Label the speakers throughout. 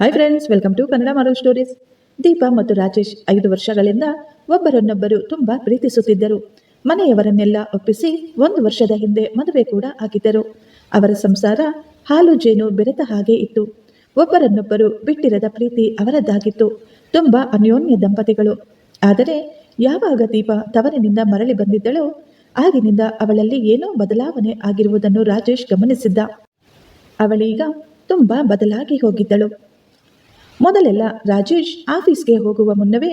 Speaker 1: Hi friends welcome to Kannada ಮಾರೋ stories Deepa ಮತ್ತು ರಾಜೇಶ್ ಐದು ವರ್ಷಗಳಿಂದ ಒಬ್ಬರನ್ನೊಬ್ಬರು ತುಂಬಾ ಪ್ರೀತಿಸುತ್ತಿದ್ದರು. ಮನೆಯವರನ್ನೆಲ್ಲ ಒಪ್ಪಿಸಿ ಒಂದು ವರ್ಷದ ಹಿಂದೆ ಮದುವೆ ಕೂಡ ಆಗಿದ್ದರು ಅವರ ಸಂಸಾರ ಹಾಲು ಜೇನು ಬೆರೆತ ಹಾಗೆ ಇತ್ತು. ಒಬ್ಬರನ್ನೊಬ್ಬರು ಬಿಟ್ಟಿರದ ಪ್ರೀತಿ ಅವರದ್ದಾಗಿತ್ತು. ತುಂಬಾ ಅನ್ಯೋನ್ಯ ದಂಪತಿಗಳು. ಆದರೆ ಯಾವಾಗ ದೀಪ ತವರಿನಿಂದ ಮರಳಿ ಬಂದಿದ್ದಳೋ, ಆಗಿನಿಂದ ಅವಳಲ್ಲಿ ಏನೋ ಬದಲಾವಣೆ ಆಗಿರುವುದನ್ನು ರಾಜೇಶ್ ಗಮನಿಸಿದ್ದ. ಅವಳೀಗ ತುಂಬಾ ಬದಲಾಗಿ ಹೋಗಿದ್ದಳು. ಮೊದಲೆಲ್ಲ ರಾಜೇಶ್ ಆಫೀಸ್ಗೆ ಹೋಗುವ ಮುನ್ನವೇ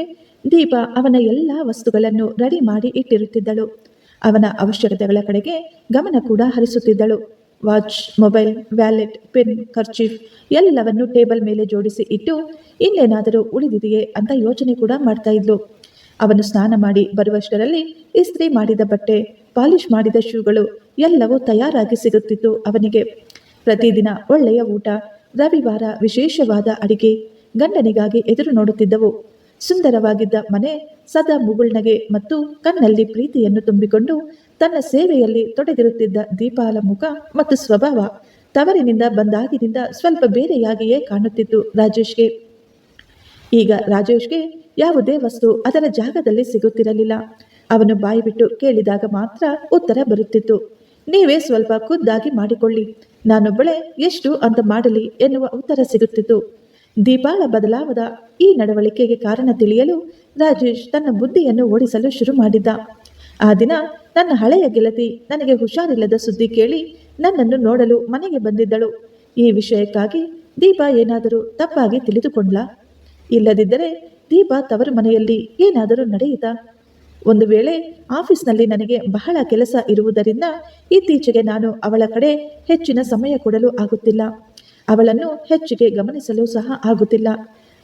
Speaker 1: ದೀಪ ಅವನ ಎಲ್ಲ ವಸ್ತುಗಳನ್ನು ರೆಡಿ ಮಾಡಿ ಇಟ್ಟಿರುತ್ತಿದ್ದಳು. ಅವನ ಅವಶ್ಯಕತೆಗಳ ಕಡೆಗೆ ಗಮನ ಕೂಡ ಹರಿಸುತ್ತಿದ್ದಳು. Watch, mobile, wallet, pen kerchief ಎಲ್ಲವನ್ನು ಟೇಬಲ್ ಮೇಲೆ ಜೋಡಿಸಿ ಇಟ್ಟು ಇನ್ನೇನಾದರೂ ಉಳಿದಿದೆಯೇ ಅಂತ ಯೋಚನೆ ಕೂಡ ಮಾಡ್ತಾ ಇದ್ಲು. ಅವನು ಸ್ನಾನ ಮಾಡಿ ಬರುವಷ್ಟರಲ್ಲಿ ಇಸ್ತ್ರಿ ಮಾಡಿದ ಬಟ್ಟೆ, ಪಾಲಿಶ್ ಮಾಡಿದ ಶೂಗಳು ಎಲ್ಲವೂ ತಯಾರಾಗಿ ಸಿಗುತ್ತಿತ್ತು ಅವನಿಗೆ. ಪ್ರತಿದಿನ ಒಳ್ಳೆಯ ಊಟ, ರವಿವಾರ ವಿಶೇಷವಾದ ಅಡಿಗೆ ಗಂಡನಿಗಾಗಿ ಎದುರು ನೋಡುತ್ತಿದ್ದವು. ಸುಂದರವಾಗಿದ್ದ ಮನೆ ಸದಾ ಮುಗುಳ್ನಗೆ ಮತ್ತು ಕಣ್ಣಲ್ಲಿ ಪ್ರೀತಿಯನ್ನು ತುಂಬಿಕೊಂಡು ತನ್ನ ಸೇವೆಯಲ್ಲಿ ತೊಡಗಿರುತ್ತಿದ್ದ ದೀಪಾಲ ಮುಖ ಮತ್ತು ಸ್ವಭಾವ ತವರಿನಿಂದ ಬಂದಾಗಿನಿಂದ ಸ್ವಲ್ಪ ಬೇರೆಯಾಗಿಯೇ ಕಾಣುತ್ತಿತ್ತು ರಾಜೇಶ್ಗೆ. ಈಗ ರಾಜೇಶ್ಗೆ ಯಾವುದೇ ವಸ್ತು ಅದರ ಜಾಗದಲ್ಲಿ ಸಿಗುತ್ತಿರಲಿಲ್ಲ. ಅವನು ಬಾಯಿ ಬಿಟ್ಟು ಕೇಳಿದಾಗ ಮಾತ್ರ ಉತ್ತರ ಬರುತ್ತಿತ್ತು. ನೀವೇ ಸ್ವಲ್ಪ ಖುದ್ದಾಗಿ ಮಾಡಿಕೊಳ್ಳಿ. ನಾನೊಬ್ಬಳೆ ಎಷ್ಟು ಅಂತ ಮಾಡಲಿ ಎನ್ನುವ ಉತ್ತರ ಸಿಗುತ್ತಿತ್ತು. ದೀಪಾಳ ಬದಲಾವದ ಈ ನಡವಳಿಕೆಗೆ ಕಾರಣ ತಿಳಿಯಲು ರಾಜೇಶ್ ತನ್ನ ಬುದ್ಧಿಯನ್ನು ಓಡಿಸಲು ಶುರು ಮಾಡಿದ್ದ. ಆ ದಿನ ನನ್ನ ಹಳೆಯ ಗೆಳತಿ ನನಗೆ ಹುಷಾರಿಲ್ಲದ ಸುದ್ದಿ ಕೇಳಿ ನನ್ನನ್ನು ನೋಡಲು ಮನೆಗೆ ಬಂದಿದ್ದಳು. ಈ ವಿಷಯಕ್ಕಾಗಿ ದೀಪಾ ಏನಾದರೂ ತಪ್ಪಾಗಿ ತಿಳಿದುಕೊಂಡ್ಲ. ಇಲ್ಲದಿದ್ದರೆ ದೀಪಾ ತವರು ಮನೆಯಲ್ಲಿ ಏನಾದರೂ ನಡೆಯಿತಾ. ಒಂದು ವೇಳೆ ಆಫೀಸ್ನಲ್ಲಿ ನನಗೆ ಬಹಳ ಕೆಲಸ ಇರುವುದರಿಂದ ಇತ್ತೀಚೆಗೆ ನಾನು ಅವಳ ಕಡೆ ಹೆಚ್ಚಿನ ಸಮಯ ಕೊಡಲು ಆಗುತ್ತಿಲ್ಲ. ಅವಳನ್ನು ಹೆಚ್ಚಿಗೆ ಗಮನಿಸಲು ಸಹ ಆಗುತ್ತಿಲ್ಲ.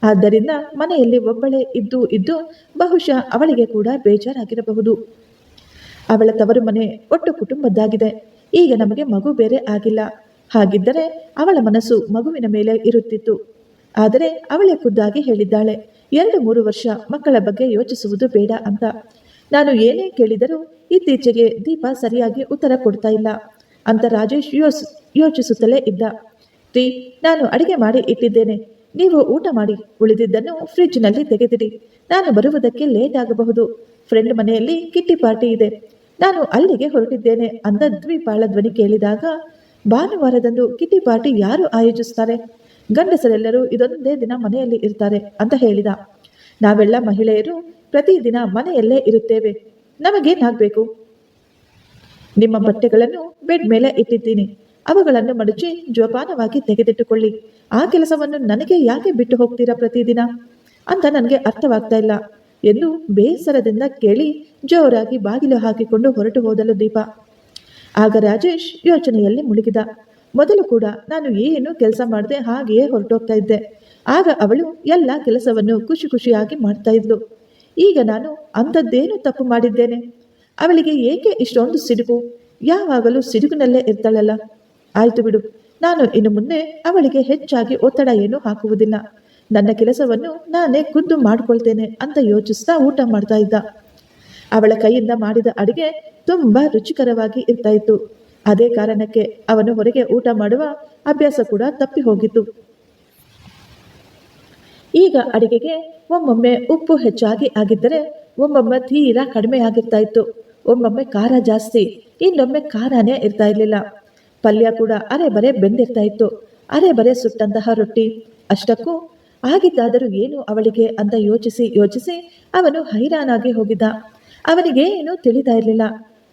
Speaker 1: ಆದ್ದರಿಂದ ಮನೆಯಲ್ಲಿ ಒಬ್ಬಳೇ ಇದ್ದು ಇದ್ದು ಬಹುಶಃ ಅವಳಿಗೆ ಕೂಡ ಬೇಜಾರಾಗಿರಬಹುದು. ಅವಳ ತವರು ಮನೆ ಒಟ್ಟು ಕುಟುಂಬದ್ದಾಗಿದೆ. ಈಗ ನಮಗೆ ಮಗು ಬೇರೆ ಆಗಿಲ್ಲ. ಹಾಗಿದ್ದರೆ ಅವಳ ಮನಸ್ಸು ಮಗುವಿನ ಮೇಲೆ ಇರುತ್ತಿತ್ತು. ಆದರೆ ಅವಳೇ ಖುದ್ದಾಗಿ ಹೇಳಿದ್ದಾಳೆ, ಎರಡು ಮೂರು ವರ್ಷ ಮಕ್ಕಳ ಬಗ್ಗೆ ಯೋಚಿಸುವುದು ಬೇಡ ಅಂತ. ನಾನು ಏನೇ ಕೇಳಿದರೂ ಇತ್ತೀಚೆಗೆ ದೀಪ ಸರಿಯಾಗಿ ಉತ್ತರ ಕೊಡ್ತಾ ಇಲ್ಲ. ಅಂತ ರಾಜೇಶ್ ಯೋಸ್ ಯೋಚಿಸುತ್ತಲೇ ಇದ್ದ. ರೀ ನಾನು ಅಡಿಗೆ ಮಾಡಿ ಇಟ್ಟಿದ್ದೇನೆ. ನೀವು ಊಟ ಮಾಡಿ, ಉಳಿದಿದ್ದನ್ನು ಫ್ರಿಡ್ಜ್ನಲ್ಲಿ ತೆಗೆದಿರಿ ನಾನು ಬರುವುದಕ್ಕೆ ಲೇಟ್ ಆಗಬಹುದು. ಫ್ರೆಂಡ್ ಮನೆಯಲ್ಲಿ ಕಿಟ್ಟಿ ಪಾರ್ಟಿ ಇದೆ. ನಾನು ಅಲ್ಲಿಗೆ ಹೊರಟಿದ್ದೇನೆ ಅಂದ ದ್ವಿಪಾಳ ಧ್ವನಿ ಕೇಳಿದಾಗ, ಭಾನುವಾರದಂದು ಕಿಟ್ಟಿ ಪಾರ್ಟಿ ಯಾರು ಆಯೋಜಿಸ್ತಾರೆ? ಗಂಡಸರೆಲ್ಲರೂ ಇದೊಂದೇ ದಿನ ಮನೆಯಲ್ಲಿ ಇರ್ತಾರೆ ಅಂತ ಹೇಳಿದ. ನಾವೆಲ್ಲ ಮಹಿಳೆಯರು ಪ್ರತಿದಿನ ಮನೆಯಲ್ಲೇ ಇರುತ್ತೇವೆ. ನಮಗೇನಾಗಬೇಕು ನಿಮ್ಮ ಬಟ್ಟೆಗಳನ್ನು ಬೆಡ್ ಮೇಲೆ ಇಟ್ಟಿದ್ದೀನಿ. ಅವುಗಳನ್ನು ಮಡಚಿ ಜೋಪಾನವಾಗಿ ತೆಗೆದಿಟ್ಟುಕೊಳ್ಳಿ. ಆ ಕೆಲಸವನ್ನು ನನಗೆ ಯಾಕೆ ಬಿಟ್ಟು ಹೋಗ್ತೀರಾ ಪ್ರತಿದಿನ? ಅಂತ ನನಗೆ ಅರ್ಥವಾಗ್ತಾ ಇಲ್ಲ. ಎಂದು ಬೇಸರದಿಂದ ಕೇಳಿ ಜೋರಾಗಿ ಬಾಗಿಲು ಹಾಕಿಕೊಂಡು ಹೊರಟು ಹೋದಲು ದೀಪ. ಆಗ ರಾಜೇಶ್ ಯೋಚನೆಯಲ್ಲಿ ಮುಳುಗಿದ. ಮೊದಲು ಕೂಡ ನಾನು ಏನು ಕೆಲಸ ಮಾಡದೆ ಹಾಗೆಯೇ ಹೊರಟೋಗ್ತಾ ಇದ್ದೆ. ಆಗ ಅವಳು ಎಲ್ಲ ಕೆಲಸವನ್ನು ಖುಷಿ ಖುಷಿಯಾಗಿ ಮಾಡ್ತಾ ಇದ್ಲು. ಈಗ ನಾನು ಅಂಥದ್ದೇನು ತಪ್ಪು ಮಾಡಿದ್ದೇನೆ? ಅವಳಿಗೆ ಏಕೆ ಇಷ್ಟೊಂದು ಸಿಡುಕು? ಯಾವಾಗಲೂ ಸಿಡುಕಿನಲ್ಲೇ ಇರ್ತಾಳಲ್ಲ. ಆಯ್ತು ಬಿಡು. ನಾನು ಇನ್ನು ಮುಂದೆ ಅವಳಿಗೆ ಹೆಚ್ಚಾಗಿ ಒತ್ತಡ ಏನು ಹಾಕುವುದಿಲ್ಲ. ನನ್ನ ಕೆಲಸವನ್ನು ನಾನೇ ಖುದ್ದು ಮಾಡಿಕೊಳ್ತೇನೆ ಅಂತ ಯೋಚಿಸ್ತಾ ಊಟ ಮಾಡ್ತಾ ಇದ್ದ. ಅವಳ ಕೈಯಿಂದ ಮಾಡಿದ ಅಡಿಗೆ ತುಂಬಾ ರುಚಿಕರವಾಗಿ ಇರ್ತಾ ಇತ್ತು. ಅದೇ ಕಾರಣಕ್ಕೆ ಅವನು ಹೊರಗೆ ಊಟ ಮಾಡುವ ಅಭ್ಯಾಸ ಕೂಡ ತಪ್ಪಿ ಹೋಗಿತ್ತು. ಈಗ ಅಡಿಗೆಗೆ ಒಮ್ಮೊಮ್ಮೆ ಉಪ್ಪು ಹೆಚ್ಚಾಗಿ ಆಗಿದ್ದರೆ ಒಮ್ಮೊಮ್ಮೆ ತೀರಾ ಕಡಿಮೆ ಆಗಿರ್ತಾ ಇತ್ತು. ಒಮ್ಮೊಮ್ಮೆ ಖಾರ ಜಾಸ್ತಿ, ಇನ್ನೊಮ್ಮೆ ಖಾರನೇ ಇರ್ತಾ ಇರಲಿಲ್ಲ. ಪಲ್ಯ ಕೂಡ ಅರೆ ಬರೆ ಬೆಂದಿರ್ತಾ ಇತ್ತು ಅರೆ ಬರೆ ಸುಟ್ಟಂತಹ ರೊಟ್ಟಿ. ಅಷ್ಟಕ್ಕೂ ಆಗಿದ್ದಾದರೂ ಏನು ಅವಳಿಗೆ ಅಂತ ಯೋಚಿಸಿ ಯೋಚಿಸಿ ಅವನು ಹೈರಾನಾಗಿ ಹೋಗಿದ್ದ. ಅವನಿಗೆ ಏನು ತಿಳಿತಾ ಇರಲಿಲ್ಲ.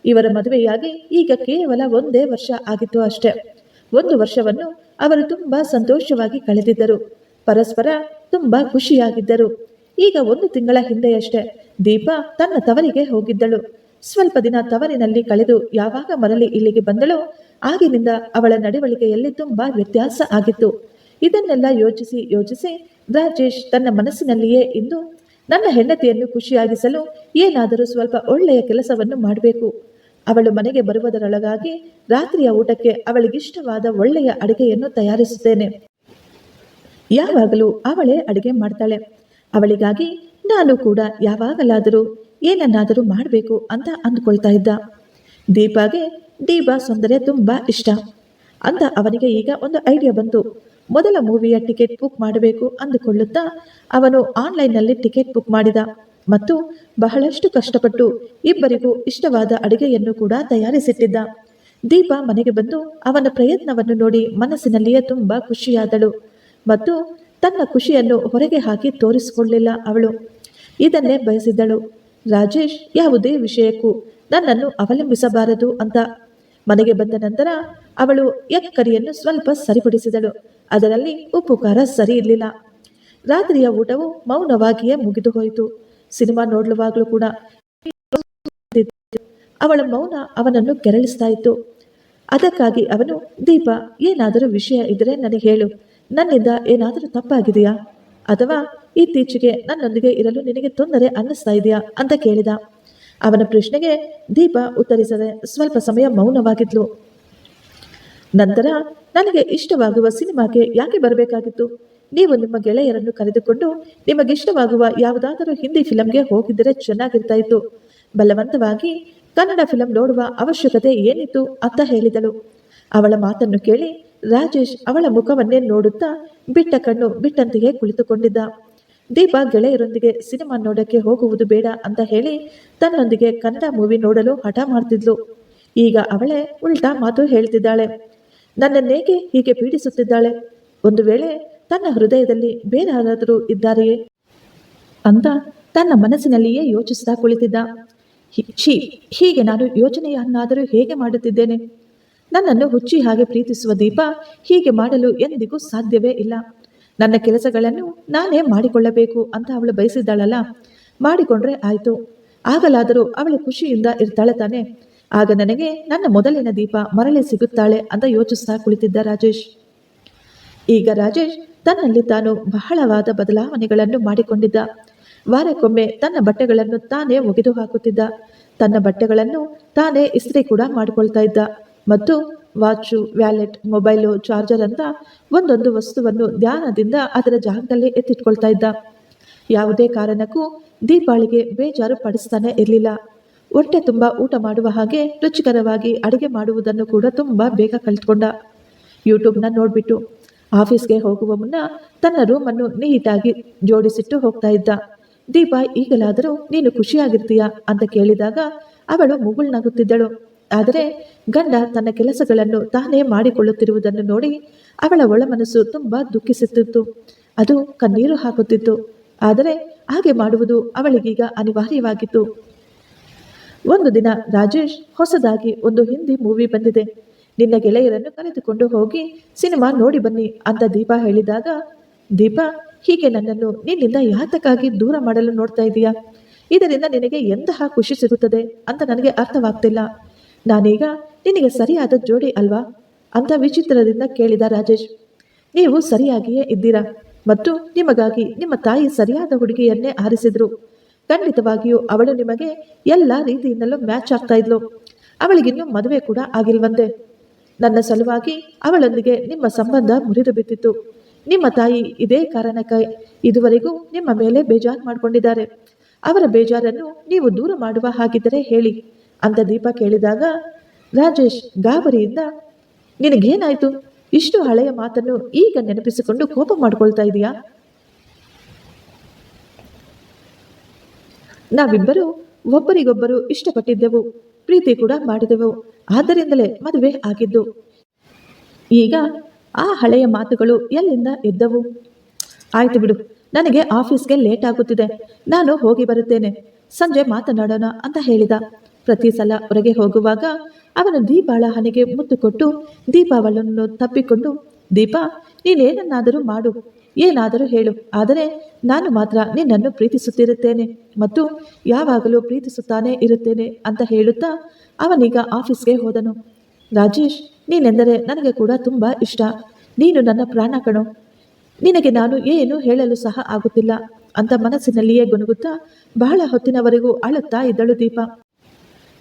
Speaker 1: ಇವರ ಮದುವೆಯಾಗಿ ಈಗ ಕೇವಲ ಒಂದೇ ವರ್ಷ ಆಗಿತ್ತು ಅಷ್ಟೆ. ಒಂದು ವರ್ಷವನ್ನು ಅವರು ತುಂಬಾ ಸಂತೋಷವಾಗಿ ಕಳೆದಿದ್ದರು. ಪರಸ್ಪರ ತುಂಬಾ ಖುಷಿಯಾಗಿದ್ದರು. ಈಗ ಒಂದು ತಿಂಗಳ ಹಿಂದೆಯಷ್ಟೇ ದೀಪಾ ತನ್ನ ತವರಿಗೆ ಹೋಗಿದ್ದಳು. ಸ್ವಲ್ಪ ದಿನ ತವರಿನಲ್ಲಿ ಕಳೆದು ಯಾವಾಗ ಮರಳಿ ಇಲ್ಲಿಗೆ ಬಂದಳೋ ಆಗಿನಿಂದ ಅವಳ ನಡವಳಿಕೆಯಲ್ಲಿ ತುಂಬಾ ವ್ಯತ್ಯಾಸ ಆಗಿತ್ತು. ಇದನ್ನೆಲ್ಲ ಯೋಚಿಸಿ ಯೋಚಿಸಿ ರಾಜೇಶ್ ತನ್ನ ಮನಸ್ಸಿನಲ್ಲಿಯೇ ಇಂದು ನನ್ನ ಹೆಂಡತಿಯನ್ನು ಖುಷಿಯಾಗಿಸಲು ಏನಾದರೂ ಸ್ವಲ್ಪ ಒಳ್ಳೆಯ ಕೆಲಸವನ್ನು ಮಾಡಬೇಕು. ಅವಳು ಮನೆಗೆ ಬರುವುದರೊಳಗಾಗಿ ರಾತ್ರಿಯ ಊಟಕ್ಕೆ ಅವಳಿಗಿಷ್ಟವಾದ ಒಳ್ಳೆಯ ಅಡುಗೆಯನ್ನು ತಯಾರಿಸುತ್ತೇನೆ. ಯಾವಾಗಲೂ ಅವಳೇ ಅಡುಗೆ ಮಾಡ್ತಾಳೆ. ಅವಳಿಗಾಗಿ ನಾನು ಕೂಡ ಯಾವಾಗಲಾದರೂ ಏನನ್ನಾದರೂ ಮಾಡಬೇಕು ಅಂತ ಅಂದ್ಕೊಳ್ತಾ ಇದ್ದ. ದೀಪಾಗೆ, ದೀಪಾ ಸೌಂದರ್ಯ ತುಂಬ ಇಷ್ಟ ಅಂತ ಅವನಿಗೆ ಈಗ ಒಂದು ಐಡಿಯಾ ಬಂತು. ಮೊದಲ ಮೂವಿಯ ಟಿಕೆಟ್ ಬುಕ್ ಮಾಡಬೇಕು ಅಂದುಕೊಳ್ಳುತ್ತಾ ಅವನು ಆನ್ಲೈನ್ನಲ್ಲಿ ಟಿಕೆಟ್ ಬುಕ್ ಮಾಡಿದ. ಮತ್ತು ಬಹಳಷ್ಟು ಕಷ್ಟಪಟ್ಟು ಇಬ್ಬರಿಗೂ ಇಷ್ಟವಾದ ಅಡುಗೆಯನ್ನು ಕೂಡ ತಯಾರಿಸಿಟ್ಟಿದ್ದ. ದೀಪ ಮನೆಗೆ ಬಂದು ಅವನ ಪ್ರಯತ್ನವನ್ನು ನೋಡಿ ಮನಸ್ಸಿನಲ್ಲಿಯೇ ತುಂಬಾ ಖುಷಿಯಾದಳು. ಮತ್ತು ತನ್ನ ಖುಷಿಯನ್ನು ಹೊರಗೆ ಹಾಕಿ ತೋರಿಸಿಕೊಳ್ಳಲಿಲ್ಲ ಅವಳು. ಇದನ್ನೇ ಬಯಸಿದ್ದಳು. ರಾಜೇಶ್, ಯಾವುದೇ ವಿಷಯಕ್ಕೂ ನನ್ನನ್ನು ಅವಲಂಬಿಸಬಾರದು ಅಂತ. ಮನೆಗೆ ಬಂದ ನಂತರ ಅವಳು ಎಕ್ಕರಿಯನ್ನು ಸ್ವಲ್ಪ ಸರಿಪಡಿಸಿದಳು. ಅದರಲ್ಲಿ ಉಪ್ಪು ಖಾರ ಸರಿ ಇರಲಿಲ್ಲ. ರಾತ್ರಿಯ ಊಟವು ಮೌನವಾಗಿಯೇ ಮುಗಿದು ಹೋಯಿತು. ಸಿನಿಮಾ ನೋಡಲುವಾಗಲೂ ಕೂಡ ಅವಳ ಮೌನ ಅವನನ್ನು ಕೆರಳಿಸ್ತಾ ಇತ್ತು. ಅದಕ್ಕಾಗಿ ಅವನು, ದೀಪ, ಏನಾದರೂ ವಿಷಯ ಇದ್ರೆ ನನಗೆ ಹೇಳು. ನನ್ನಿಂದ ಏನಾದರೂ ತಪ್ಪಾಗಿದೆಯಾ? ಅಥವಾ ಇತ್ತೀಚೆಗೆ ನನ್ನೊಂದಿಗೆ ಇರಲು ನಿನಗೆ ತೊಂದರೆ ಅನ್ನಿಸ್ತಾ ಇದೆಯಾ ಅಂತ ಕೇಳಿದ. ಅವನ ಪ್ರಶ್ನೆಗೆ ದೀಪ ಉತ್ತರಿಸದೆ ಸ್ವಲ್ಪ ಸಮಯ ಮೌನವಾಗಿದ್ಲು. ನಂತರ, ನನಗೆ ಇಷ್ಟವಾಗುವ ಸಿನಿಮಾಗೆ ಯಾಕೆ ಬರಬೇಕಾಗಿತ್ತು? ನೀವು ನಿಮ್ಮ ಗೆಳೆಯರನ್ನು ಕರೆದುಕೊಂಡು ನಿಮಗಿಷ್ಟವಾಗುವ ಯಾವುದಾದರೂ ಹಿಂದಿ ಫಿಲಂಗೆ ಹೋಗಿದ್ದರೆ ಚೆನ್ನಾಗಿರ್ತಾ ಇತ್ತು. ಬಲವಂತವಾಗಿ, ಕನ್ನಡ ಫಿಲಂ ನೋಡುವ ಅವಶ್ಯಕತೆ ಏನಿತ್ತು ಅಂತ ಹೇಳಿದಳು. ಅವಳ ಮಾತನ್ನು ಕೇಳಿ ರಾಜೇಶ್ ಅವಳ ಮುಖವನ್ನೇ ನೋಡುತ್ತಾ ಬಿಟ್ಟ ಕಣ್ಣು ಬಿಟ್ಟಂತೆಯೇ ಕುಳಿತುಕೊಂಡಿದ್ದ. ದೀಪ ಗೆಳೆಯರೊಂದಿಗೆ ಸಿನಿಮಾ ನೋಡಕ್ಕೆ ಹೋಗುವುದು ಬೇಡ ಅಂತ ಹೇಳಿ ತನ್ನೊಂದಿಗೆ ಕನ್ನಡ ಮೂವಿ ನೋಡಲು ಹಠ ಮಾಡ್ತಿದ್ಲು. ಈಗ ಅವಳೇ ಉಲ್ಟಾ ಮಾತು ಹೇಳ್ತಿದ್ದಾಳೆ. ನನ್ನನ್ನೇಕೆ ಹೀಗೆ ಪೀಡಿಸುತ್ತಿದ್ದಾಳೆ? ಒಂದು ವೇಳೆ ತನ್ನ ಹೃದಯದಲ್ಲಿ ಬೇರಾರಾದರೂ ಇದ್ದಾರೆಯೇ? ಅಂತ ತನ್ನ ಮನಸ್ಸಿನಲ್ಲಿಯೇ ಯೋಚಿಸ್ತಾ ಕುಳಿತಿದ್ದ. ಹೀಗೆ ನಾನು ಯೋಚನೆಯನ್ನಾದರೂ ಹೇಗೆ ಮಾಡುತ್ತಿದ್ದೇನೆ? ನನ್ನನ್ನು ಹುಚ್ಚಿ ಹಾಗೆ ಪ್ರೀತಿಸುವ ದೀಪ ಹೀಗೆ ಮಾಡಲು ಎಂದಿಗೂ ಸಾಧ್ಯವೇ ಇಲ್ಲ. ನನ್ನ ಕೆಲಸಗಳನ್ನು ನಾನೇ ಮಾಡಿಕೊಳ್ಳಬೇಕು ಅಂತ ಅವಳು ಬಯಸಿದ್ದಾಳಲ್ಲ. ಮಾಡಿಕೊಂಡ್ರೆ ಆಯಿತು. ಆಗಲಾದರೂ ಅವಳು ಖುಷಿಯಿಂದ ಇರ್ತಾಳೆ ತಾನೆ. ಆಗ ನನಗೆ ನನ್ನ ಮೊದಲಿನ ದೀಪ ಮರಳಿ ಸಿಗುತ್ತಾಳೆ ಅಂತ ಯೋಚಿಸ್ತಾ ಕುಳಿತಿದ್ದ ರಾಜೇಶ್. ಈಗ ರಾಜೇಶ್ ತನ್ನಲ್ಲಿ ತಾನು ಬಹಳವಾದ ಬದಲಾವಣೆಗಳನ್ನು ಮಾಡಿಕೊಂಡಿದ್ದ. ವಾರಕ್ಕೊಮ್ಮೆ ತನ್ನ ಬಟ್ಟೆಗಳನ್ನು ತಾನೇ ಒಗೆದು ಹಾಕುತ್ತಿದ್ದ. ತನ್ನ ಬಟ್ಟೆಗಳನ್ನು ತಾನೇ ಇಸ್ತ್ರಿ ಕೂಡ ಮಾಡಿಕೊಳ್ತಾ ಇದ್ದ. ಮತ್ತು ವಾಚು, ವ್ಯಾಲೆಟ್, ಮೊಬೈಲು, ಚಾರ್ಜರ್ ಅಂತ ಒಂದೊಂದು ವಸ್ತುವನ್ನು ಧ್ಯಾನದಿಂದ ಅದರ ಜಾಗದಲ್ಲೇ ಎತ್ತಿಟ್ಕೊಳ್ತಾ ಇದ್ದ. ಯಾವುದೇ ಕಾರಣಕ್ಕೂ ದೀಪಾಳಿಗೆ ಬೇಜಾರು ಪಡಿಸ್ತಾನೆ ಇರಲಿಲ್ಲ. ಹೊಟ್ಟೆ ತುಂಬ ಊಟ ಮಾಡುವ ಹಾಗೆ ರುಚಿಕರವಾಗಿ ಅಡುಗೆ ಮಾಡುವುದನ್ನು ಕೂಡ ತುಂಬ ಬೇಗ ಕಲಿತ್ಕೊಂಡ. ಯೂಟ್ಯೂಬ್ನ ನೋಡಿಬಿಟ್ಟು, ಆಫೀಸ್ಗೆ ಹೋಗುವ ಮುನ್ನ ತನ್ನ ರೂಮನ್ನು ನೀಟಾಗಿ ಜೋಡಿಸಿಟ್ಟು ಹೋಗ್ತಾ ಇದ್ದ. ದೀಪ, ಈಗಲಾದರೂ ನೀನು ಖುಷಿಯಾಗಿರ್ತೀಯಾ? ಅಂತ ಕೇಳಿದಾಗ ಅವಳು ಮುಗುಳ್ನಗುತ್ತಿದ್ದಳು. ಆದರೆ ಗಂಡ ತನ್ನ ಕೆಲಸಗಳನ್ನು ತಾನೇ ಮಾಡಿಕೊಳ್ಳುತ್ತಿರುವುದನ್ನು ನೋಡಿ ಅವಳ ಒಳಮನಸ್ಸು ತುಂಬ ದುಃಖಿಸುತ್ತಿತ್ತು. ಅದು ಕಣ್ಣೀರು ಹಾಕುತ್ತಿತ್ತು. ಆದರೆ ಹಾಗೆ ಮಾಡುವುದು ಅವಳಿಗೀಗ ಅನಿವಾರ್ಯವಾಗಿತ್ತು. ಒಂದು ದಿನ ರಾಜೇಶ್ ಹೊಸದಾಗಿ ಒಂದು ಹಿಂದಿ ಮೂವಿ ಬಂದಿದೆ. ನಿನ್ನ ಗೆಳೆಯರನ್ನು ಕರೆದುಕೊಂಡು ಹೋಗಿ ಸಿನಿಮಾ ನೋಡಿ ಬನ್ನಿ ಅಂತ ದೀಪ ಹೇಳಿದಾಗ, ದೀಪ, ಹೀಗೆ ನನ್ನನ್ನು ನಿನ್ನಿಂದ ಯಾತಕ್ಕಾಗಿ ದೂರ ಮಾಡಲು ನೋಡ್ತಾ ಇದೀಯಾ? ಇದರಿಂದ ನಿನಗೆ ಎಂತಹ ಖುಷಿ ಸಿಗುತ್ತದೆ ಅಂತ ನನಗೆ ಅರ್ಥವಾಗ್ತಿಲ್ಲ. ನಾನೀಗ ನಿನಗೆ ಸರಿಯಾದ ಜೋಡಿ ಅಲ್ವಾ? ಅಂತ ವಿಚಿತ್ರದಿಂದ ಕೇಳಿದ ರಾಜೇಶ್. ನೀವು ಸರಿಯಾಗಿಯೇ ಇದ್ದೀರಾ? ಮತ್ತು ನಿಮಗಾಗಿ ನಿಮ್ಮ ತಾಯಿ ಸರಿಯಾದ ಹುಡುಗಿಯನ್ನೇ ಆರಿಸಿದ್ರು. ಖಂಡಿತವಾಗಿಯೂ ಅವಳು ನಿಮಗೆ ಎಲ್ಲ ರೀತಿಯಿಂದಲೂ ಮ್ಯಾಚ್ ಆಗ್ತಾ ಇದ್ಲು. ಅವಳಿಗಿನ್ನೂ ಮದುವೆ ಕೂಡ ಆಗಿಲ್ವಂತೆ. ನನ್ನ ಸಲುವಾಗಿ ಅವಳೊಂದಿಗೆ ನಿಮ್ಮ ಸಂಬಂಧ ಮುರಿದು ಬಿದ್ದಿತ್ತು. ನಿಮ್ಮ ತಾಯಿ ಇದೇ ಕಾರಣಕ್ಕೆ ಇದುವರೆಗೂ ನಿಮ್ಮ ಮೇಲೆ ಬೇಜಾರು ಮಾಡಿಕೊಂಡಿದ್ದಾರೆ. ಅವರ ಬೇಜಾರನ್ನು ನೀವು ದೂರ ಮಾಡುವ ಹಾಗಿದ್ದರೆ ಹೇಳಿ. ಅಂತ ದೀಪ ಕೇಳಿದಾಗ, ರಾಜೇಶ್, ಗಾಬರಿಯಿಂದ ನಿನಗೇನಾಯ್ತು? ಇಷ್ಟು ಹಳೆಯ ಮಾತನ್ನು ಈಗ ನೆನಪಿಸಿಕೊಂಡು ಕೋಪ ಮಾಡ್ಕೊಳ್ತಾ ಇದೀಯಾ? ನಾವಿಬ್ಬರು ಒಬ್ಬರಿಗೊಬ್ಬರು ಇಷ್ಟಪಟ್ಟಿದ್ದೆವು, ಪ್ರೀತಿ ಕೂಡ ಮಾಡಿದೆವು, ಆದ್ದರಿಂದಲೇ ಮದುವೆ ಆಗಿದ್ದು. ಈಗ ಆ ಹಳೆಯ ಮಾತುಗಳು ಎಲ್ಲಿಂದ ಇದ್ದವು ಆಯ್ತು ಬಿಡು, ನನಗೆ ಆಫೀಸ್ಗೆ ಲೇಟ್ ಆಗುತ್ತಿದೆ, ನಾನು ಹೋಗಿ ಬರುತ್ತೇನೆ, ಸಂಜೆ ಮಾತನಾಡೋಣ ಅಂತ ಹೇಳಿದ. ಪ್ರತಿ ಸಲ ಹೊರಗೆ ಹೋಗುವಾಗ ಅವನು ದೀಪಾಳ ಹಣೆಗೆ ಮುತ್ತು ಕೊಟ್ಟು ದೀಪಾವಳನ್ನು ತಪ್ಪಿಕೊಂಡು, ದೀಪ, ನೀನೇನನ್ನಾದರೂ ಮಾಡು. ಏನಾದರೂ ಹೇಳು. ಆದರೆ ನಾನು ಮಾತ್ರ ನಿನ್ನನ್ನು ಪ್ರೀತಿಸುತ್ತಿರುತ್ತೇನೆ ಮತ್ತು ಯಾವಾಗಲೂ ಪ್ರೀತಿಸುತ್ತಾನೆ ಇರುತ್ತೇನೆ ಅಂತ ಹೇಳುತ್ತಾ ಅವನೀಗ ಆಫೀಸ್ಗೆ ಹೋದನು. ರಾಜೇಶ್, ನೀನೆಂದರೆ ನನಗೆ ಕೂಡ ತುಂಬ ಇಷ್ಟ. ನೀನು ನನ್ನ ಪ್ರಾಣ ಕಣು. ನಿನಗೆ ನಾನು ಏನು ಹೇಳಲು ಸಹ ಆಗುತ್ತಿಲ್ಲ ಅಂತ ಮನಸ್ಸಿನಲ್ಲಿಯೇ ಗುಣಗುತ್ತಾ ಬಹಳ ಹೊತ್ತಿನವರೆಗೂ ಅಳುತ್ತಾ ಇದ್ದಳು ದೀಪ.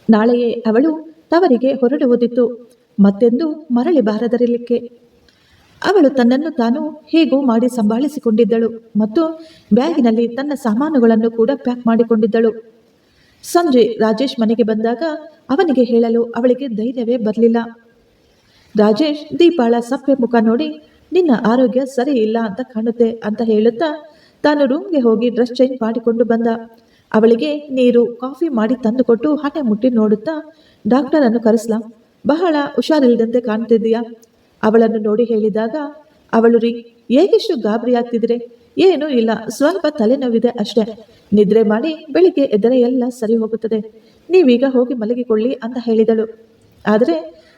Speaker 1: ನಾಳೆಯೇ ಅವಳು ತವರಿಗೆ ಹೊರಡುವುದಿತ್ತು. ಮತ್ತೆಂದು ಮರಳಿ ಬಾರದರಲಿಕ್ಕೆ. ಅವಳು ತನ್ನನ್ನು ತಾನು ಹೇಗೂ ಮಾಡಿ ಸಂಭಾಳಿಸಿಕೊಂಡಿದ್ದಳು ಮತ್ತು ಬ್ಯಾಗಿನಲ್ಲಿ ತನ್ನ ಸಾಮಾನುಗಳನ್ನು ಕೂಡ ಪ್ಯಾಕ್ ಮಾಡಿಕೊಂಡಿದ್ದಳು. ಸಂಜೆ ರಾಜೇಶ್ ಮನೆಗೆ ಬಂದಾಗ ಅವನಿಗೆ ಹೇಳಲು ಅವಳಿಗೆ ಧೈರ್ಯವೇ ಬರಲಿಲ್ಲ. ರಾಜೇಶ್, ದೀಪಾಳ ಸಪ್ಪೆ ಮುಖ ನೋಡಿ, ನಿನ್ನ ಆರೋಗ್ಯ ಸರಿ ಇಲ್ಲ ಅಂತ ಕಾಣುತ್ತೆ ಅಂತ ಹೇಳುತ್ತಾ ತಾನು ರೂಮ್ಗೆ ಹೋಗಿ ಡ್ರೆಸ್ ಚೇಂಜ್ ಮಾಡಿಕೊಂಡು ಬಂದ. ಅವಳಿಗೆ, ನೀರು ಕಾಫಿ ಮಾಡಿ ತಂದುಕೊಟ್ಟು ಹಣೆ ಮುಟ್ಟಿ ನೋಡುತ್ತಾ ಡಾಕ್ಟರ್ ಅನ್ನು ಕರೆಸ್ಲಾ. ಬಹಳ ಹುಷಾರಿಲ್ಲದಂತೆ ಕಾಣ್ತಿದ್ದೀಯಾ? ಅವಳನ್ನು ನೋಡಿ ಹೇಳಿದಾಗ, ಅವಳು ರೀ ಏಕೆಷ್ಟು ಗಾಬರಿ ಆಗ್ತಿದ್ರೆ ಏನೂ ಇಲ್ಲ, ಸ್ವಲ್ಪ ತಲೆನೋವಿದೆ ಅಷ್ಟೇ. ನಿದ್ರೆ ಮಾಡಿ ಬೆಳಿಗ್ಗೆ ಎದ್ದರೆ ಎಲ್ಲ ಸರಿ ಹೋಗುತ್ತದೆ. ನೀವೀಗ ಹೋಗಿ ಮಲಗಿಕೊಳ್ಳಿ ಅಂತ ಹೇಳಿದಳು. ಆದರೆ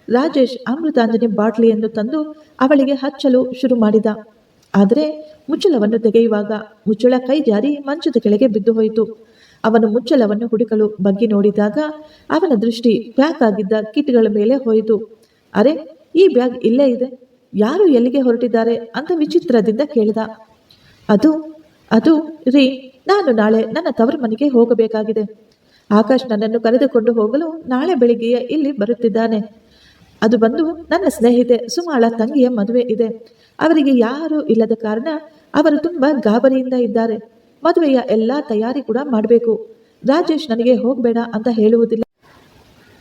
Speaker 1: ರಾಜೇಶ್ ಅಮೃತಾಂಜನಿ ಬಾಟ್ಲಿಯನ್ನು ತಂದು ಅವಳಿಗೆ ಹಚ್ಚಲು ಶುರು ಮಾಡಿದ. ಆದರೆ ಮುಚ್ಚಳವನ್ನು ತೆಗೆಯುವಾಗ ಮುಚ್ಚಳ ಕೈ ಜಾರಿ ಮಂಚದ ಕೆಳಗೆ ಬಿದ್ದು ಹೋಯಿತು. ಅವನು ಮುಚ್ಚಳವನ್ನು ಹುಡುಕಲು ಬಗ್ಗಿ ನೋಡಿದಾಗ ಅವನ ದೃಷ್ಟಿ ಪ್ಯಾಕ್ ಆಗಿದ್ದ ಕಿಟ್ಗಳ ಮೇಲೆ ಹೋಯಿತು. ಅರೆ, ಈ ಬ್ಯಾಗ್ ಇಲ್ಲೇ ಇದೆ. ಯಾರು ಎಲ್ಲಿಗೆ ಹೊರಟಿದ್ದಾರೆ? ಅಂತ ವಿಚಿತ್ರದಿಂದ ಕೇಳಿದ. ಅದು ಅದು, ರೀ, ನಾನು ನಾಳೆ ನನ್ನ ತವರು ಮನೆಗೆ ಹೋಗಬೇಕಾಗಿದೆ. ಆಕಾಶ್ ನನ್ನನ್ನು ಕರೆದುಕೊಂಡು ಹೋಗಲು ನಾಳೆ ಬೆಳಿಗ್ಗೆಯೇ ಇಲ್ಲಿ ಬರುತ್ತಿದ್ದಾನೆ. ಅದು ಬಂದು ನನ್ನ ಸ್ನೇಹಿತೆ ಸುಮಾಳ ತಂಗಿಯ ಮದುವೆ ಇದೆ. ಅವರಿಗೆ ಯಾರೂ ಇಲ್ಲದ ಕಾರಣ ಅವರು ತುಂಬ ಗಾಬರಿಯಿಂದ ಇದ್ದಾರೆ. ಮದುವೆಯ ಎಲ್ಲ ತಯಾರಿ ಕೂಡ ಮಾಡಬೇಕು. ರಾಜೇಶ್ ನನಗೆ ಹೋಗಬೇಡ ಅಂತ ಹೇಳುವುದಿಲ್ಲ.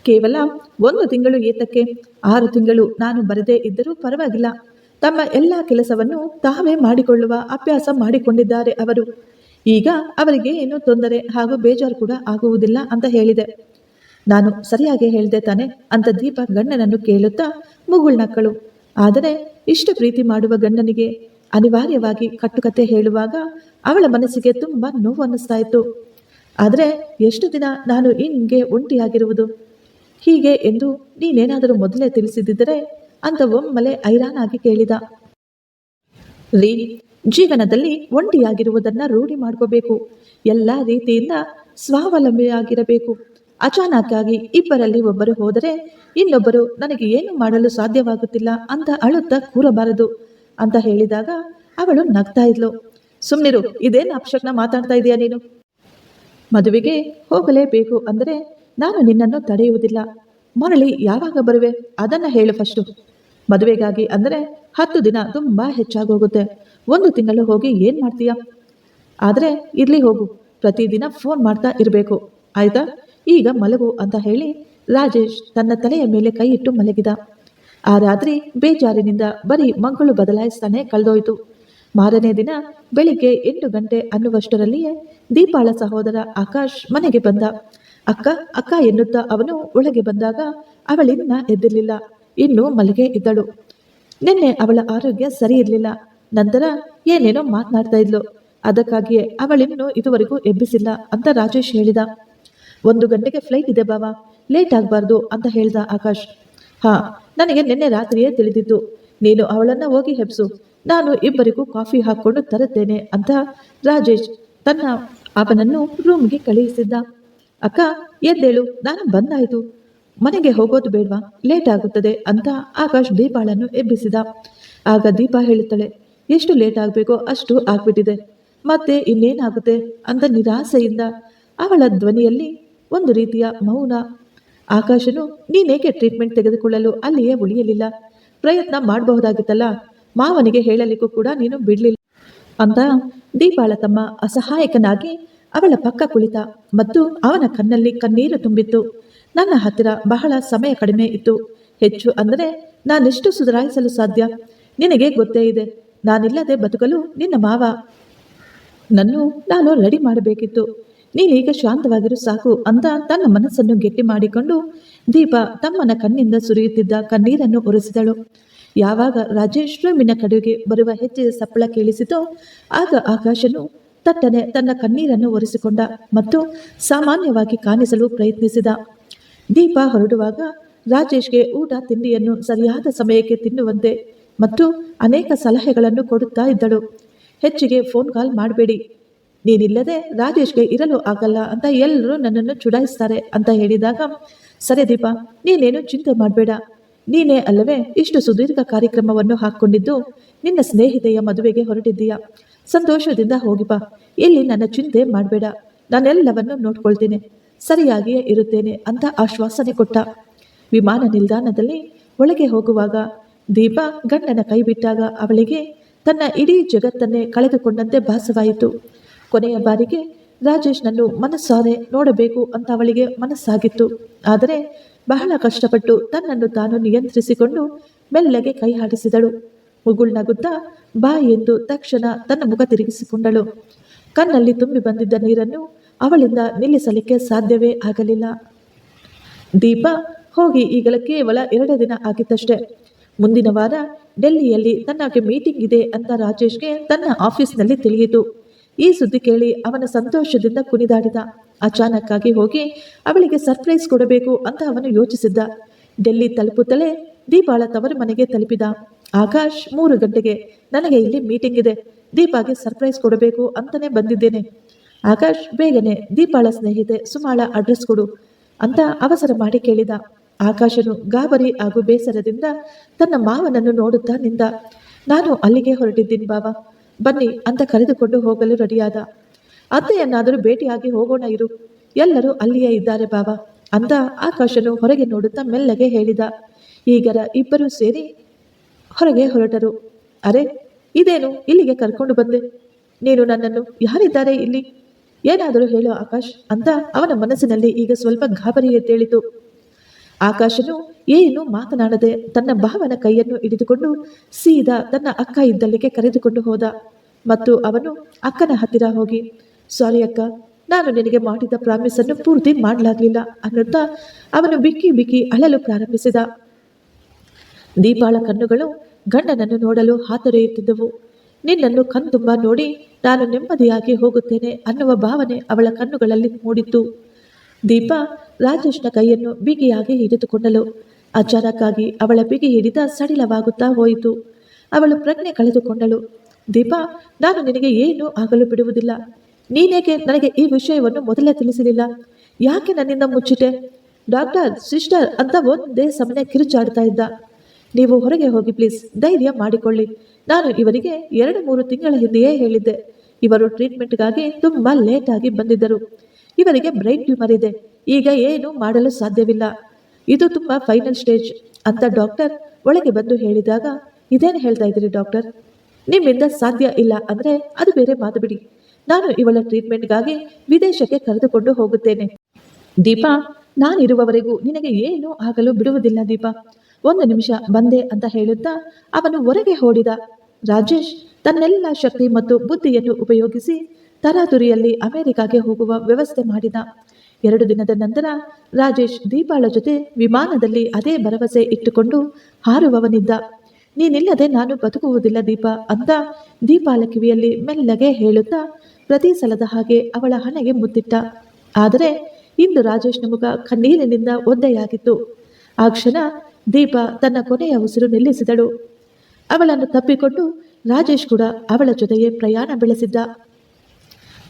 Speaker 1: ಕೇವಲ ಒಂದು ತಿಂಗಳು ಏತಕ್ಕೆ? ಆರು ತಿಂಗಳು ನಾನು ಬರದೇ ಇದ್ದರೂ ಪರವಾಗಿಲ್ಲ. ತಮ್ಮ ಎಲ್ಲ ಕೆಲಸವನ್ನು ತಾವೇ ಮಾಡಿಕೊಳ್ಳುವ ಅಭ್ಯಾಸ ಮಾಡಿಕೊಂಡಿದ್ದಾರೆ ಅವರು. ಈಗ ಅವರಿಗೆ ಏನೂ ತೊಂದರೆ ಹಾಗೂ ಬೇಜಾರು ಕೂಡ ಆಗುವುದಿಲ್ಲ ಅಂತ ಹೇಳಿದೆ. ನಾನು ಸರಿಯಾಗಿ ಹೇಳಿದೆ ತಾನೆ ಅಂತ ದೀಪ ಗಂಡನನ್ನು ಕೇಳುತ್ತಾ ಮುಗುಳ್ನಕ್ಕಳು. ಆದರೆ ಇಷ್ಟು ಪ್ರೀತಿ ಮಾಡುವ ಗಂಡನಿಗೆ ಅನಿವಾರ್ಯವಾಗಿ ಕಟ್ಟುಕತೆ ಹೇಳುವಾಗ ಅವಳ ಮನಸ್ಸಿಗೆ ತುಂಬ ನೋವು ಅನ್ನಿಸ್ತಾ ಇತ್ತು ಆದರೆ ಎಷ್ಟು ದಿನ ನಾನು ಹಿಂಗೆ ಒಂಟಿಯಾಗಿರುವುದು? ಹೀಗೆ ಎಂದು ನೀನೇನಾದರೂ ಮೊದಲೇ ತಿಳಿಸಿದ್ದರೆ ಅಂತ ಒಮ್ಮಲೆ ಐರಾನಾಗಿ ಕೇಳಿದ. ರೀ, ಜೀವನದಲ್ಲಿ ಒಂಟಿಯಾಗಿರುವುದನ್ನ ರೂಢಿ ಮಾಡ್ಕೋಬೇಕು. ಎಲ್ಲ ರೀತಿಯಿಂದ ಸ್ವಾವಲಂಬಿಯಾಗಿರಬೇಕು. ಅಚಾನಕ್ಕಾಗಿ ಇಬ್ಬರಲ್ಲಿ ಒಬ್ಬರು ಹೋದರೆ ಇನ್ನೊಬ್ಬರು ನನಗೆ ಏನು ಮಾಡಲು ಸಾಧ್ಯವಾಗುತ್ತಿಲ್ಲ ಅಂತ ಅಳುತ್ತಾ ಕೂರಬಾರದು. ಅಂತ ಹೇಳಿದಾಗ ಅವಳು ನಗ್ತಾ ಇದ್ಲು. ಸುಮ್ನಿರು, ಇದೇನು ಅಪಶಕ್ನ ಮಾತಾಡ್ತಾ ಇದೀಯಾ ನೀನು? ಮದುವೆಗೆ ಹೋಗಲೇಬೇಕು ಅಂದರೆ ನಾನು ನಿನ್ನನ್ನು ತಡೆಯುವುದಿಲ್ಲ. ಮರಳಿ ಯಾವಾಗ ಬರುವೆ? ಅದನ್ನ ಹೇಳು ಫಸ್ಟು. ಮದುವೆಗಾಗಿ ಅಂದರೆ ಹತ್ತು ದಿನ ತುಂಬ ಹೆಚ್ಚಾಗೋಗುತ್ತೆ. ಒಂದು ತಿಂಗಳು ಹೋಗಿ ಏನು ಮಾಡ್ತೀಯ? ಆದರೆ ಇರ್ಲಿ ಹೋಗು, ಪ್ರತಿದಿನ ಫೋನ್ ಮಾಡ್ತಾ ಇರಬೇಕು. ಆಯ್ತಾ? ಈಗ ಮಲಗು ಅಂತ ಹೇಳಿ ರಾಜೇಶ್ ತನ್ನ ತಲೆಯ ಮೇಲೆ ಕೈ ಇಟ್ಟು ಮಲಗಿದ. ಆ ರಾತ್ರಿ ಬೇಜಾರಿನಿಂದ ಬರೀ ಮಗಳು ಬದಲಾಯಿಸ್ತಾನೆ ಕಳೆದೋಯ್ತು. ಮಾರನೇ ದಿನ ಬೆಳಿಗ್ಗೆ ಎಂಟು ಗಂಟೆ ಅನ್ನುವಷ್ಟರಲ್ಲಿಯೇ ದೀಪಾಳ ಸಹೋದರ ಆಕಾಶ್ ಮನೆಗೆ ಬಂದ. ಅಕ್ಕ ಅಕ್ಕ ಎನ್ನುತ್ತಾ ಅವನು ಒಳಗೆ ಬಂದಾಗ ಅವಳಿನ್ನ ಎದ್ದಿರಲಿಲ್ಲ. ಇನ್ನು ಮಲಗೆ ಇದ್ದಳು. ನಿನ್ನೆ ಅವಳ ಆರೋಗ್ಯ ಸರಿ ಇರಲಿಲ್ಲ. ನಂತರ ಏನೇನೋ ಮಾತನಾಡ್ತಾ ಇದ್ಲು. ಅದಕ್ಕಾಗಿಯೇ ಅವಳಿನ್ನೂ ಇದುವರೆಗೂ ಎಬ್ಬಿಸಿಲ್ಲ ಅಂತ ರಾಜೇಶ್ ಹೇಳಿದ. ಒಂದು ಗಂಟೆಗೆ ಫ್ಲೈಟ್ ಇದೆ ಬಾವಾ. ಲೇಟ್ ಆಗಬಾರ್ದು ಅಂತ ಹೇಳ್ದ ಆಕಾಶ್. ಹಾ, ನನಗೆ ನಿನ್ನೆ ರಾತ್ರಿಯೇ ತಿಳಿದಿತ್ತು ನೀನು ಅವಳನ್ನ ಹೋಗಿ ಹೆಪ್ಸು ನಾನು ಇಬ್ಬರಿಗೂ ಕಾಫಿ ಹಾಕೊಂಡು ತರುತ್ತೇನೆ ಅಂತ ರಾಜೇಶ್ ತನ್ನ ಅವನನ್ನು ರೂಮ್ಗೆ ಕಳುಹಿಸಿದ್ದ. ಅಕ್ಕ, ಎದ್ದೇಳು, ನಾನು ಬಂದಾಯ್ತು. ಮನೆಗೆ ಹೋಗೋದು ಬೇಡವಾ? ಲೇಟ್ ಆಗುತ್ತದೆ ಅಂತ ಆಕಾಶ್ ದೀಪಾಳನ್ನು ಎಬ್ಬಿಸಿದ. ಆಗ ದೀಪ ಹೇಳುತ್ತಾಳೆ, ಎಷ್ಟು ಲೇಟ್ ಆಗಬೇಕೋ ಅಷ್ಟು ಆಗ್ಬಿಟ್ಟಿದೆ. ಮತ್ತೆ ಇನ್ನೇನಾಗುತ್ತೆ ಅಂತ ನಿರಾಸೆಯಿಂದ ಅವಳ ಧ್ವನಿಯಲ್ಲಿ ಒಂದು ರೀತಿಯ ಮೌನ ಆಕಾಶನು ನೀನೇಕೆ ಟ್ರೀಟ್ಮೆಂಟ್ ತೆಗೆದುಕೊಳ್ಳಲು ಅಲ್ಲಿಯೇ ಉಳಿಯಲಿಲ್ಲ? ಪ್ರಯತ್ನ ಮಾಡಬಹುದಾಗಿತ್ತಲ್ಲ? ಮಾವನಿಗೆ ಹೇಳಲಿಕ್ಕೂ ಕೂಡ ನೀನು ಬಿಡಲಿಲ್ಲ. ಅಂತ ದೀಪಾಳ ತಮ್ಮ ಅಸಹಾಯಕನಾಗಿ ಅವಳ ಪಕ್ಕ ಕುಳಿತ ಮತ್ತು ಅವನ ಕಣ್ಣಲ್ಲಿ ಕಣ್ಣೀರು ತುಂಬಿತ್ತು. ನನ್ನ ಹತ್ತಿರ ಬಹಳ ಸಮಯ ಕಡಿಮೆ ಇತ್ತು. ಹೆಚ್ಚು ಅಂದರೆ ನಾನೆಷ್ಟು ಸುಧಾರಿಸಲು ಸಾಧ್ಯ. ನಿನಗೆ ಗೊತ್ತೇ ಇದೆ, ನಾನಿಲ್ಲದೆ ಬದುಕಲು ನಿನ್ನ ಮಾವ ನನ್ನು ನಾನು ರೆಡಿ ಮಾಡಬೇಕಿತ್ತು. ನೀನೀಗ ಶಾಂತವಾಗಿರು ಸಾಕು ಅಂತ ತನ್ನ ಮನಸ್ಸನ್ನು ಗಟ್ಟಿ ಮಾಡಿಕೊಂಡು ದೀಪ ತಮ್ಮನ ಕಣ್ಣಿಂದ ಸುರಿಯುತ್ತಿದ್ದ ಕಣ್ಣೀರನ್ನು ಒರೆಸಿದಳು. ಯಾವಾಗ ರಾಜೇಶ್ ರೂಮಿನ ಕಡೆಗೆ ಬರುವ ಹೆಜ್ಜೆಯ ಸಪ್ಪಳ ಕೇಳಿಸಿತೋ ಆಗ ಆಕಾಶನು ತಟ್ಟನೆ ತನ್ನ ಕಣ್ಣೀರನ್ನು ಒರೆಸಿಕೊಂಡ ಮತ್ತು ಸಾಮಾನ್ಯವಾಗಿ ಕಾಣಿಸಲು ಪ್ರಯತ್ನಿಸಿದ. ದೀಪ ಹೊರಡುವಾಗ ರಾಜೇಶ್ಗೆ ಊಟ, ತಿಂಡಿಯನ್ನು ಸರಿಯಾದ ಸಮಯಕ್ಕೆ ತಿನ್ನುವಂತೆ ಮತ್ತು ಅನೇಕ ಸಲಹೆಗಳನ್ನು ಕೊಡುತ್ತಾ ಇದ್ದಳು. ಹೆಚ್ಚಿಗೆ ಫೋನ್ ಕಾಲ್ ಮಾಡಬೇಡಿ. ನೀನಿಲ್ಲದೆ ರಾಜೇಶ್ಗೆ ಇರಲು ಆಗಲ್ಲ ಅಂತ ಎಲ್ಲರೂ ನನ್ನನ್ನು ಚುಡಾಯಿಸ್ತಾರೆ ಅಂತ ಹೇಳಿದಾಗ, ಸರಿ ದೀಪ, ನೀನೇನು ಚಿಂತೆ ಮಾಡಬೇಡ. ನೀನೇ ಅಲ್ಲವೇ ಇಷ್ಟು ಸುದೀರ್ಘ ಕಾರ್ಯಕ್ರಮವನ್ನು ಹಾಕ್ಕೊಂಡಿದ್ದು ನಿನ್ನ ಸ್ನೇಹಿತೆಯ ಮದುವೆಗೆ ಹೊರಟಿದ್ದೀಯ? ಸಂತೋಷದಿಂದ ಹೋಗಿ ಬಾ. ಇಲ್ಲಿ ನನ್ನ ಚಿಂತೆ ಮಾಡಬೇಡ. ನಾನೆಲ್ಲವನ್ನು ನೋಡ್ಕೊಳ್ತೇನೆ. ಸರಿಯಾಗಿಯೇ ಇರುತ್ತೇನೆ ಅಂತ ಆಶ್ವಾಸನೆ ಕೊಟ್ಟ. ವಿಮಾನ ನಿಲ್ದಾಣದಲ್ಲಿ ಒಳಗೆ ಹೋಗುವಾಗ ದೀಪ ಗಂಡನ ಕೈ ಬಿಟ್ಟಾಗ ಅವಳಿಗೆ ತನ್ನ ಇಡೀ ಜಗತ್ತನ್ನೇ ಕಳೆದುಕೊಂಡಂತೆ ಭಾಸವಾಯಿತು. ಕೊನೆಯ ಬಾರಿಗೆ ರಾಜೇಶ್ನನ್ನು ಮನಸ್ಸಾರೆ ನೋಡಬೇಕು ಅಂತ ಅವಳಿಗೆ ಮನಸ್ಸಾಗಿತ್ತು. ಆದರೆ ಬಹಳ ಕಷ್ಟಪಟ್ಟು ತನ್ನನ್ನು ತಾನು ನಿಯಂತ್ರಿಸಿಕೊಂಡು ಮೆಲ್ಲಗೆ ಕೈ ಹಾಡಿಸಿದಳು. ಮುಗುಳ್ನಗುತ್ತಾ ಬಾ ಎಂದು ತಕ್ಷಣ ತನ್ನ ಮುಖ ತಿರುಗಿಸಿಕೊಂಡಳು. ಕಣ್ಣಲ್ಲಿ ತುಂಬಿ ಬಂದಿದ್ದ ನೀರನ್ನು ಅವಳಿಂದ ನಿಲ್ಲಿಸಲಿಕ್ಕೆ ಸಾಧ್ಯವೇ ಆಗಲಿಲ್ಲ. ದೀಪ, ಹೋಗಿ ಈಗಲ ಕೇವಲ ಎರಡು ದಿನ ಆಗಿತ್ತಷ್ಟೆ. ಮುಂದಿನ ವಾರ ಡೆಲ್ಲಿಯಲ್ಲಿ ತನ್ನಗೆ ಮೀಟಿಂಗ್ ಇದೆ ಅಂತ ರಾಜೇಶ್ಗೆ ತನ್ನ ಆಫೀಸ್ನಲ್ಲಿ ತಿಳಿಯಿತು. ಈ ಸುದ್ದಿ ಕೇಳಿ ಅವನ ಸಂತೋಷದಿಂದ ಕುಣಿದಾಡಿದ. ಅಚಾನಕ್ಕಾಗಿ ಹೋಗಿ ಅವಳಿಗೆ ಸರ್ಪ್ರೈಸ್ ಕೊಡಬೇಕು ಅಂತ ಅವನು ಯೋಚಿಸಿದ್ದ. ಡೆಲ್ಲಿ ತಲುಪುತ್ತಲೇ ದೀಪಾಳ ತವರ ಮನೆಗೆ ತಲುಪಿದ. ಆಕಾಶ್ ಮೂರು ಗಂಟೆಗೆ, ನನಗೆ ಇಲ್ಲಿ ಮೀಟಿಂಗ್ ಇದೆ. ದೀಪಾಗೆ ಸರ್ಪ್ರೈಸ್ ಕೊಡಬೇಕು ಅಂತಾನೆ ಬಂದಿದ್ದೇನೆ. ಆಕಾಶ್, ಬೇಗನೆ ದೀಪಾಳ ಸ್ನೇಹಿತೆ ಸುಮಾಳ ಅಡ್ರೆಸ್ ಕೊಡು ಅಂತ ಅವಸರ ಮಾಡಿ ಕೇಳಿದ. ಆಕಾಶನು ಗಾಬರಿ ಹಾಗೂ ಬೇಸರದಿಂದ ತನ್ನ ಮಾವನನ್ನು ನೋಡುತ್ತಾ ನಿಂದ. ನಾನು ಅಲ್ಲಿಗೆ ಹೊರಟಿದ್ದೀನಿ ಬಾವ. ಬನ್ನಿ ಅಂತ ಕರೆದುಕೊಂಡು ಹೋಗಲು ರೆಡಿಯಾದ. ಅತ್ತೆಯನ್ನಾದರೂ ಭೇಟಿಯಾಗಿ ಹೋಗೋಣ ಇರು. ಎಲ್ಲರೂ ಅಲ್ಲಿಯೇ ಇದ್ದಾರೆ ಬಾವ. ಅಂತ ಆಕಾಶನು ಹೊರಗೆ ನೋಡುತ್ತಾ ಮೆಲ್ಲಗೆ ಹೇಳಿದ. ಈಗರ ಇಬ್ಬರೂ ಸೇರಿ ಹೊರಗೆ ಹೊರಟರು. ಅರೆ, ಇದೇನು? ಇಲ್ಲಿಗೆ ಕರ್ಕೊಂಡು ಬಂದೆ. ನೀನು ನನ್ನನ್ನು ಯಾರಿದ್ದಾರೆ ಇಲ್ಲಿ? ಏನಾದರೂ ಹೇಳು ಆಕಾಶ್ ಅಂತ ಅವನ ಮನಸ್ಸಿನಲ್ಲಿ ಈಗ ಸ್ವಲ್ಪ ಗಾಬರಿ ಎದ್ದೇಳಿತು ಆಕಾಶನು ಏನು ಮಾತನಾಡದೆ ತನ್ನ ಭಾವನ ಕೈಯನ್ನು ಹಿಡಿದುಕೊಂಡು ಸೀದಾ ತನ್ನ ಅಕ್ಕ ಇದ್ದಲ್ಲಿಗೆ ಕರೆದುಕೊಂಡು ಹೋದ. ಮತ್ತು ಅವನು ಅಕ್ಕನ ಹತ್ತಿರ ಹೋಗಿ, ಸಾರಿ ಅಕ್ಕ, ನಾನು ನಿನಗೆ ಮಾಡಿದ ಪ್ರಾಮಿಸ್ ಅನ್ನು ಪೂರ್ತಿ ಮಾಡಲಾಗಲಿಲ್ಲ ಅನ್ನುತ್ತಾ ಅವನು ಬಿಕ್ಕಿ ಬಿಕ್ಕಿ ಅಳಲು ಪ್ರಾರಂಭಿಸಿದ. ದೀಪಾಳ ಕಣ್ಣುಗಳು ಗಂಡನನ್ನು ನೋಡಲು ಹಾತೊರೆಯುತ್ತಿದ್ದವು. ನಿನ್ನನ್ನು ಕಣ್ತುಂಬ ನೋಡಿ, ನಾನು ನೆಮ್ಮದಿಯಾಗಿ ಹೋಗುತ್ತೇನೆ ಅನ್ನುವ ಭಾವನೆ ಅವಳ ಕಣ್ಣುಗಳಲ್ಲಿ ಮೂಡಿತ್ತು. ದೀಪ ರಾಜೇಶ್ನ ಕೈಯನ್ನು ಬಿಗಿಯಾಗಿ ಹಿಡಿದುಕೊಂಡಳು. ಅಚಾನಕ್ಕಾಗಿ ಅವಳ ಬಿಗಿ ಹಿಡಿದ ಸಡಿಲವಾಗುತ್ತಾ ಹೋಯಿತು. ಅವಳು ಪ್ರಜ್ಞೆ ಕಳೆದುಕೊಂಡಳು. ದೀಪ, ನಾನು ನಿನಗೆ ಏನೂ ಆಗಲು ಬಿಡುವುದಿಲ್ಲ. ನೀನೇಕೆ ನನಗೆ ಈ ವಿಷಯವನ್ನು ಮೊದಲೇ ತಿಳಿಸಲಿಲ್ಲ? ಯಾಕೆ ನನ್ನಿಂದ ಮುಚ್ಚಿಟೆ ಡಾಕ್ಟರ್, ಸಿಸ್ಟರ್ ಅಂತ ಒಂದೇ ಸಮನೆ ಕಿರುಚಾಡ್ತಾ ಇದ್ದ. ನೀವು ಹೊರಗೆ ಹೋಗಿ ಪ್ಲೀಸ್ ಧೈರ್ಯ ಮಾಡಿಕೊಳ್ಳಿ. ನಾನು ಇವರಿಗೆ ಎರಡು ಮೂರು ತಿಂಗಳ ಹಿಂದೆಯೇ ಹೇಳಿದ್ದೆ. ಇವರು ಟ್ರೀಟ್ಮೆಂಟ್ಗಾಗಿ ತುಂಬ ಲೇಟಾಗಿ ಬಂದಿದ್ದರು. ಇವರಿಗೆ ಬ್ರೈನ್ ಟ್ಯೂಮರ್ ಇದೆ. ಈಗ ಏನು ಮಾಡಲು ಸಾಧ್ಯವಿಲ್ಲ. ಇದು ತುಂಬ ಫೈನಲ್ ಸ್ಟೇಜ್ ಅಂತ ಡಾಕ್ಟರ್ ಒಳಗೆ ಬಂದು ಹೇಳಿದಾಗ ಇದೇನು ಹೇಳ್ತಾ ಇದ್ದೀರಿ ಡಾಕ್ಟರ್ ನಿಮ್ಮಿಂದ ಸಾಧ್ಯ ಇಲ್ಲ ಅಂದರೆ ಅದು ಬೇರೆ ಮಾತು ಬಿಡಿ. ನಾನು ಇವಳ ಟ್ರೀಟ್ಮೆಂಟ್ಗಾಗಿ ವಿದೇಶಕ್ಕೆ ಕರೆದುಕೊಂಡು ಹೋಗುತ್ತೇನೆ. ದೀಪಾ ನಾನಿರುವವರೆಗೂ ನಿನಗೆ ಏನೂ ಆಗಲು ಬಿಡುವುದಿಲ್ಲ ದೀಪಾ. ಒಂದು ನಿಮಿಷ ಬಂದೆ ಅಂತ ಹೇಳುತ್ತಾ ಅವನು ಹೊರಗೆ ಓಡಿದ. ರಾಜೇಶ್, ತನ್ನೆಲ್ಲ ಶಕ್ತಿ ಮತ್ತು ಬುದ್ಧಿಯನ್ನು ಉಪಯೋಗಿಸಿ ತರಾತುರಿಯಲ್ಲಿ ಅಮೆರಿಕಾಗೆ ಹೋಗುವ ವ್ಯವಸ್ಥೆ ಮಾಡಿದ. ಎರಡು ದಿನದ ನಂತರ ರಾಜೇಶ್ ದೀಪಾಳ ಜೊತೆ ವಿಮಾನದಲ್ಲಿ ಅದೇ ಭರವಸೆ ಇಟ್ಟುಕೊಂಡು ಹಾರುವವನಿದ್ದ. ನೀನಿಲ್ಲದೆ ನಾನು ಬದುಕುವುದಿಲ್ಲ ದೀಪ ಅಂತ ದೀಪಾಲ ಕಿವಿಯಲ್ಲಿ ಮೆಲ್ಲಗೆ ಹೇಳುತ್ತಾ ಪ್ರತಿ ಸಲದ ಹಾಗೆ ಅವಳ ಹಣೆಗೆ ಮುದ್ದಿಟ್ಟ. ಆದರೆ ಇಂದು ರಾಜೇಶ್ನ ಮುಖ ಕಣ್ಣೀರಿನಿಂದ ಒದ್ದೆಯಾಗಿತ್ತು ಆ ಕ್ಷಣ ದೀಪ ತನ್ನ ಕೊನೆಯ ಉಸಿರು ನಿಲ್ಲಿಸಿದಳು. ಅವಳನ್ನು ತಪ್ಪಿಕೊಂಡು ರಾಜೇಶ್ ಕೂಡ ಅವಳ ಜೊತೆಗೆ ಪ್ರಯಾಣ ಬೆಳೆಸಿದ್ದ.